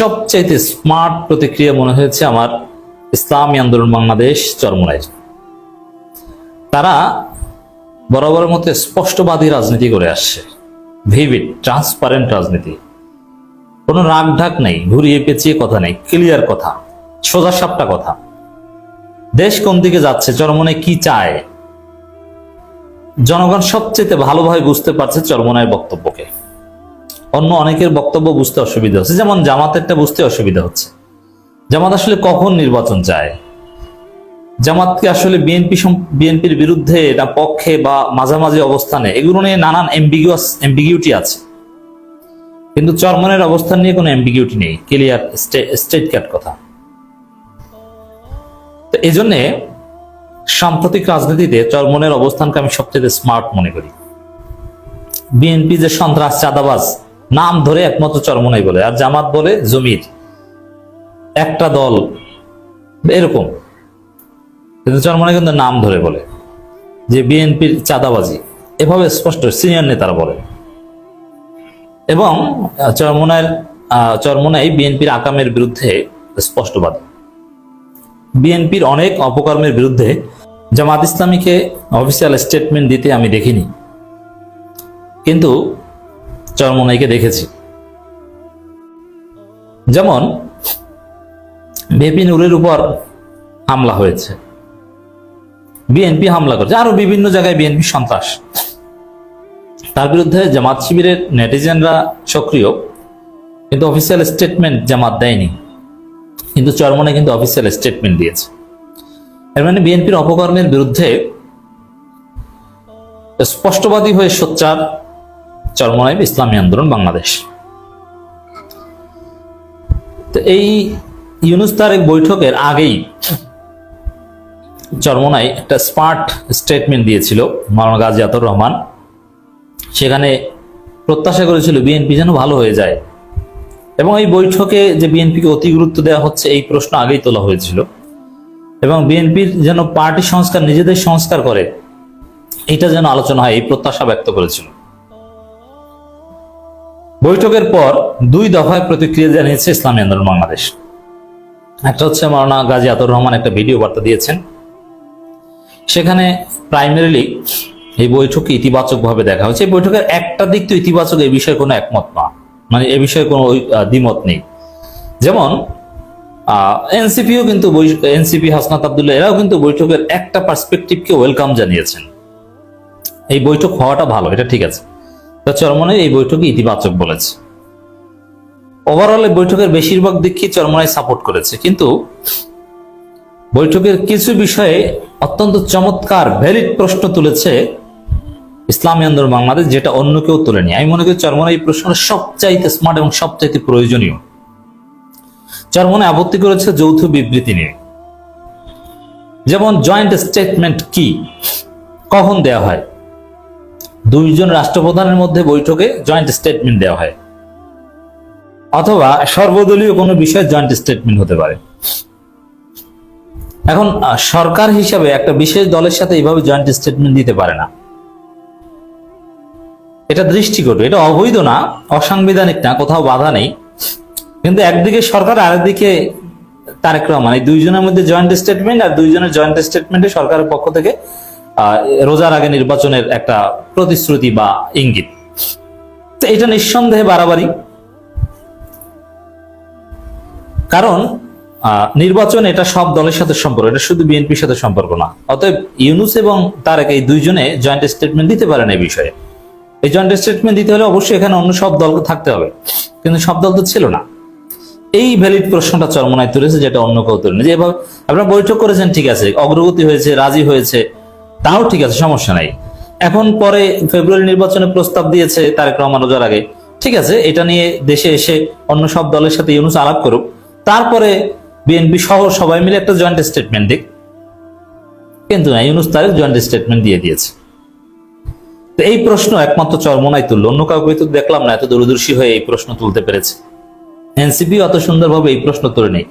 সবচাইতে স্মার্ট প্রতিক্রিয়া মনে হয়েছে আমার ইসলামী আন্দোলন বাংলাদেশ চরমনায়। তারা বরাবরের মতো স্পষ্টবাদী রাজনীতি করে আসছে। ভিভিড ট্রান্সপারেন্ট রাজনীতি। কোনো রাগ ঢাক নেই, ঘুরিয়ে পেঁচিয়ে কথা নেই ক্লিয়ার কথা সোজা সাপটা কথা। দেশ কোন দিকে যাচ্ছে চরমনে কি চায়? জনগণ সবচেয়ে ভালোভাবে বুঝতে পারছে চরমনায় বক্তব্যকে। অন্য অনেকের বক্তব্য বুঝতে অসুবিধা হচ্ছে। যেমন জামাতেরটা বুঝতে অসুবিধা হচ্ছে। জামাত আসলে কখন নির্বাচন চায়? জামাতকে আসলে বিএনপি বিএনপির বিরুদ্ধে না পক্ষে বা মাঝামাঝি অবস্থানে? এগুলো নিয়ে নানান এমবিগুয়াস এমবিগিউটি আছে। কিন্তু চরমনের অবস্থান নিয়ে কোনো এমবিগিউটি নেই। ক্লিয়ার স্টেট ক্যাট কথা। তো এই জন্যে সাম্প্রতিক রাজনীতিতে চরমনের অবস্থানকে আমি সবচেয়ে স্মার্ট মনে করি। বিএনপি যে সন্ত্রাস, চাঁদাবাজ নাম ধরে একমাত্র চরমনাই বলে, আর জামাত বলে জমির। একটা দল, এরকম। কিন্তু চরমনাই কিন্তু নাম ধরে বলে, যে বিএনপির চাঁদাবাজি। এভাবে স্পষ্ট সিনিয়র নেতারা বলে। এবং চরমনার চরমনাই বিএনপির আকামের বিরুদ্ধে স্পষ্টবাদী। বিএনপির অনেক অপকর্মের বিরুদ্ধে জামাত ইসলামীকে অফিসিয়াল স্টেটমেন্ট দিতে আমি দেখিনি। কিন্তু চরমনাইকে দেখেছি। যেমন বেপি নুরের উপর হামলা হয়েছে। বিএনপি হামলা করেছে। আরও বিভিন্ন জায়গায় বিএনপি সন্ত্রাস। তার বিরুদ্ধে জামাত শিবিরের নেটিজেনরা সক্রিয়, কিন্তু অফিসিয়াল স্টেটমেন্ট জামাত দেয়নি। কিন্তু চরমনে কিন্তু অফিসিয়াল স্টেটমেন্ট দিয়েছে। এর মানে বিএনপির অপকর্মের বিরুদ্ধে স্পষ্টবাদী হয়ে সোচ্চার চরমনাইব ইসলামী আন্দোলন বাংলাদেশ। তো এই ইউনুস তারেক বৈঠকের আগেই চরমনাই একটা স্মার্ট স্টেটমেন্ট দিয়েছিল মাওলানা গাজী আতর রহমান। সেখানে প্রত্যাশা করেছিল বিএনপি যেন ভালো হয়ে যায়। এবং এই বৈঠকে যে বিএনপিকে অতি গুরুত্ব দেওয়া হচ্ছে, এই প্রশ্ন আগেই তোলা হয়েছিল। এবং বিএনপির যেন পার্টি সংস্কার, নিজেদের সংস্কার করে, এটা যেন আলোচনা হয়, এই প্রত্যাশা ব্যক্ত করেছিল। বৈঠকের পর দুই দফায় প্রতিক্রিয়া জানিয়েছে ইসলামী আন্দোলন বাংলাদেশ। একটা হচ্ছে মাওলানা গাজী আতর রহমান একটা ভিডিও বার্তা দিয়েছেন। সেখানে প্রাইমারিলি এই বৈঠকে ইতিবাচকভাবে দেখা হয়েছে। এই বৈঠকের একটা দিক তো ইতিবাচক এই বিষয়ে কোনো একমত না। মানে এ বিষয়ে কোনো দ্বিমত নেই। যেমন এনসিপিও কিন্তু এনসিপি হাসনাত আবদুল্লাহ, এরাও কিন্তু বৈঠকের একটা পার্সপেক্টিভকে ওয়েলকাম জানিয়েছেন। এই বৈঠক হওয়াটা ভালো, এটা ঠিক আছে। তা চরমনে এই বৈঠকে ইতিবাচক বলেছে। ওভারঅল বৈঠকের বেশিরভাগ দিকই চরমনায় সাপোর্ট করেছে। কিন্তু বৈঠকের কিছু বিষয়ে অত্যন্ত চমৎকার ভ্যালিড প্রশ্ন তুলেছে ইসলামী আন্দোলন বাংলাদেশ, যেটা অন্য কেউ তোলেনি। আমি মনে করি চরমনে এই প্রশ্নটা সবচাইতে স্মার্ট এবং সবচাইতে প্রয়োজনীয়। চরমনে আপত্তি করেছে যৌথ বিবৃতি নিয়ে। যেমন জয়েন্ট স্টেটমেন্ট কি? কখন দেওয়া হয়? দুইজন রাষ্ট্রপ্রধানের মধ্যে বৈঠকে জয়েন্ট স্টেটমেন্ট দেওয়া হয়। অথবা সর্বদলীয় কোনো বিষয়ে জয়েন্ট স্টেটমেন্ট হতে পারে। এখন সরকার হিসাবে একটা বিশেষ দলের সাথে এইভাবে জয়েন্ট স্টেটমেন্ট দিতে পারে না। এটা দৃষ্টিকটু, এটা অবৈধ না, অসাংবিধানিক না, কোথাও বাধা নেই। কিন্তু একদিকে সরকার, আরেকদিকে তারেক রহমান। এই দুইজনের মধ্যে জয়েন্ট স্টেটমেন্ট আর দুইজনের জয়েন্ট স্টেটমেন্টে সরকারের পক্ষ থেকে রোজার আগে নির্বাচনের একটা প্রতিশ্রুতি বা ইঙ্গিত। তো এটা নিঃসন্দেহে বাড়াবাড়ি। কারণ নির্বাচন এটা সব দলের সাথে সম্পর্ক, এটা শুধু বিএনপির সাথে সম্পর্ক না। অতএব ইউনুস এবং তারেক এই দুইজনে জয়েন্ট স্টেটমেন্ট দিতে পারেন এই বিষয়ে। এই জয়েন্ট স্টেটমেন্ট দিতে হলে অবশ্যই এখানে অন্য সব দল থাকতে হবে। কিন্তু সব দল তো ছিল না। এই ভ্যালিড প্রশ্নটা চরমনায় তুলেছে, যেটা অন্য কেউ তুলেনি। যে এভাবে আপনারা বৈঠক করেছেন, ঠিক আছে। অগ্রগতি হয়েছে, রাজি হয়েছে। তাও ঠিক আছে, সমস্যা নাই। এখন পরে ফেব্রুয়ারি নির্বাচনে প্রস্তাব দিয়েছে তারেক রহমান রোজার আগে। ঠিক আছে, এটা নিয়ে দেশে এসে অন্য সব দলের সাথে ইউনুস আলাপ করুক। তারপরে বিএনপি সহ সবাই মিলে একটা জয়েন্ট স্টেটমেন্ট দিক। কিন্তু না, ইউনুস তারেক জয়েন্ট স্টেটমেন্ট দিয়ে দিয়েছে। তো এই প্রশ্ন একমাত্র চরমনাই তুললো। অন্য কাউকে তো দেখলাম না, এত দূরদর্শী হয়ে এই প্রশ্ন তুলতে পেরেছে। এনসিপি অত সুন্দরভাবে এই প্রশ্ন তুলে নেই